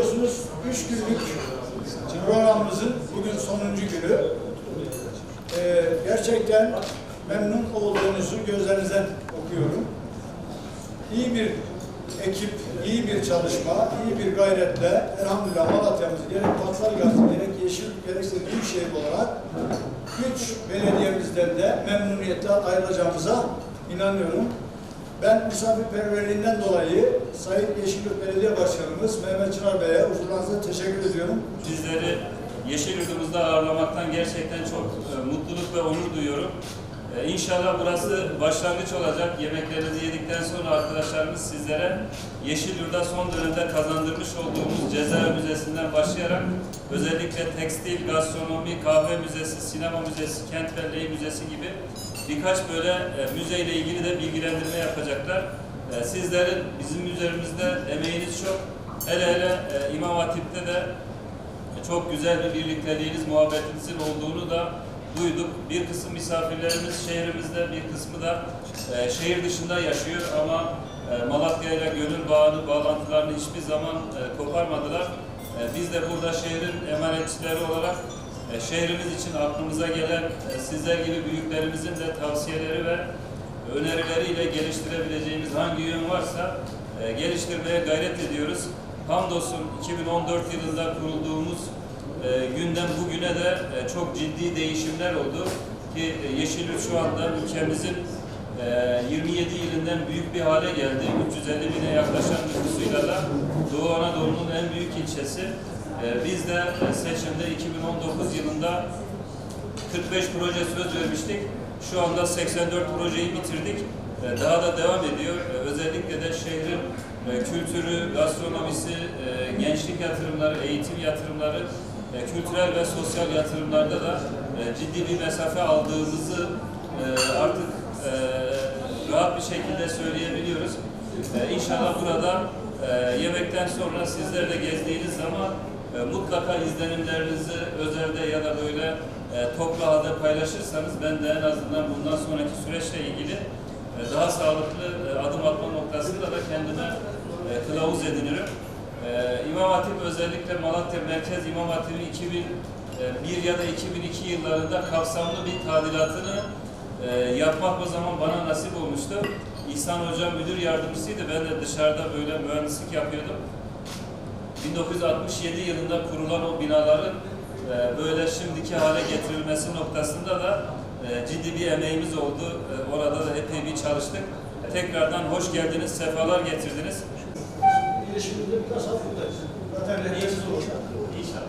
Biliyorsunuz üç günlük programımızın bugün sonuncu günü. Ee, gerçekten memnun olduğunuzu gözlerinizden okuyorum. İyi bir ekip, iyi bir çalışma, iyi bir gayretle elhamdülillah Malatya'mızı gerek Patlar Gazi, gerek Yeşil, gerekse Büyükşehir olarak üç belediyemizden de memnuniyetle ayrılacağımıza inanıyorum. Ben misafirperverliğinden dolayı Sayın Yeşilyurt Belediye Başkanımız Mehmet Çınar Bey'e huzurlarınıza teşekkür ediyorum. Sizleri Yeşil Yurdumuzda ağırlamaktan gerçekten çok e, mutluluk ve onur duyuyorum. E, İnşallah burası başlangıç olacak. Yemeklerinizi yedikten sonra arkadaşlarımız sizlere Yeşil Yurda son dönemde kazandırmış olduğumuz Cezayir Müzesi'nden başlayarak özellikle tekstil, gastronomi, kahve müzesi, sinema müzesi, kent belleği müzesi gibi birkaç böyle e, müzeyle ilgili de bilgilendirme yapacaklar. E, Sizlerin bizim üzerimizde emeğiniz çok. Hele hele e, İmam Hatip'te de çok güzel bir birlikteliğiniz, muhabbetinizin olduğunu da duyduk. Bir kısım misafirlerimiz şehrimizde, bir kısmı da e, şehir dışında yaşıyor ama e, Malatya ile gönül bağını, bağlantılarını hiçbir zaman e, koparmadılar. E, biz de burada şehrin emanetçileri olarak e, şehrimiz için aklımıza gelen e, sizler gibi büyüklerimizin de tavsiyeleri ve önerileriyle geliştirebileceğimiz hangi yön varsa e, geliştirmeye gayret ediyoruz. Hamdolsun 2014 yılında kurulduğumuz e, günden bugüne de çok ciddi değişimler oldu ki e, Yeşilyurt şu anda ülkemizin e, 27 ilinden büyük bir hale geldi. 350 bine yaklaşan nüfusuyla da Doğu Anadolu'nun en büyük ilçesi. E, biz de e, seçimde 2019 yılında 45 proje söz vermiştik. Şu anda 84 projeyi bitirdik. Ee, Daha da devam ediyor. Ee, Özellikle de şehrin e, kültürü, gastronomisi, e, gençlik yatırımları, eğitim yatırımları, kültürel ve sosyal yatırımlarda da ciddi bir mesafe aldığımızı artık rahat bir şekilde söyleyebiliyoruz. İnşallah burada yemekten sonra sizler de gezdiğiniz zaman e, mutlaka izlenimlerinizi özelde ya da böyle e, toplu halde paylaşırsanız ben de en azından bundan sonraki süreçle ilgili e, daha sağlıklı e, adım atma noktasında da kendime kılavuz edinirim. İmam Hatip özellikle Malatya Merkez İmam Hatip'in 2001 ya da 2002 yıllarında kapsamlı bir tadilatını yapmak o zaman bana nasip olmuştu. İhsan Hocam müdür yardımcısıydı. Ben de dışarıda böyle mühendislik yapıyordum. 1967 yılında kurulan o binaların e, böyle şimdiki hale getirilmesi noktasında da e, ciddi bir emeğimiz oldu. E, Orada da epey bir çalıştık. Tekrardan hoş geldiniz, sefalar getirdiniz. Yeşilyurt'ta biraz hafifler. Zaten. İnşallah.